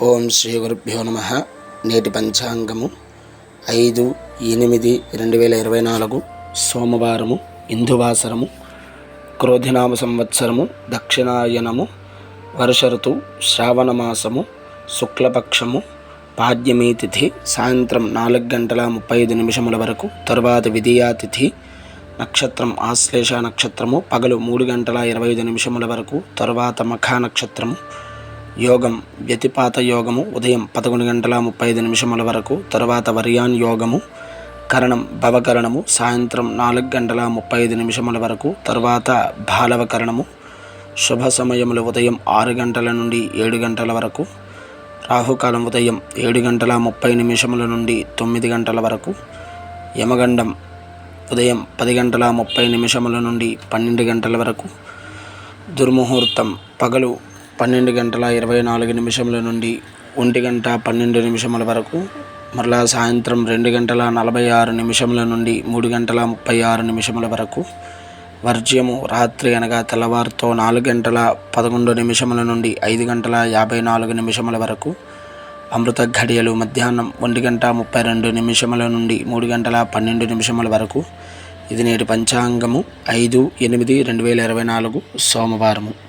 ఓం శ్రీ గురుభ్యో నమ. నేటి పంచాంగము ఐదు ఎనిమిది రెండు వేల ఇరవై నాలుగు సోమవారము ఇందువాసరము క్రోధినామ సంవత్సరము దక్షిణాయనము వర్ష ఋతువు శ్రావణ మాసము శుక్లపక్షము పాడ్యమీ తిథి సాయంత్రం నాలుగు గంటల ముప్పై ఐదు నిమిషముల వరకు తరువాత విధియా తిథి నక్షత్రం ఆశ్లేష నక్షత్రము పగలు మూడు గంటల ఇరవై ఐదు నిమిషముల వరకు తరువాత మఖా నక్షత్రము యోగం వ్యతిపాత యోగము ఉదయం పదకొండు గంటల ముప్పై ఐదు నిమిషముల వరకు తరువాత వర్యాన్ యోగము కరణం భవకరణము సాయంత్రం నాలుగు గంటల ముప్పై ఐదు నిమిషముల వరకు తర్వాత బాలవకరణము శుభ సమయములు ఉదయం ఆరు గంటల నుండి ఏడు గంటల వరకు రాహుకాలం ఉదయం ఏడు గంటల ముప్పై నిమిషముల నుండి తొమ్మిది గంటల వరకు యమగండం ఉదయం పది గంటల ముప్పై నిమిషముల నుండి పన్నెండు గంటల వరకు దుర్ముహూర్తం పగలు పన్నెండు గంటల ఇరవై నాలుగు నిమిషముల నుండి ఒంటి గంట పన్నెండు నిమిషముల వరకు మరలా సాయంత్రం రెండు గంటల నలభై ఆరు నిమిషముల నుండి మూడు గంటల ముప్పై ఆరు నిమిషముల వరకు వర్జ్యము రాత్రి అనగా తెల్లవారుతో నాలుగు గంటల పదకొండు నిమిషముల నుండి ఐదు గంటల యాభై నాలుగు నిమిషముల వరకు అమృత ఘడియలు మధ్యాహ్నం ఒంటి గంట ముప్పై రెండు నిమిషముల నుండి మూడు గంటల పన్నెండు నిమిషముల వరకు. ఇది నేటి పంచాంగము ఐదు ఎనిమిది రెండు వేల ఇరవై నాలుగు సోమవారము.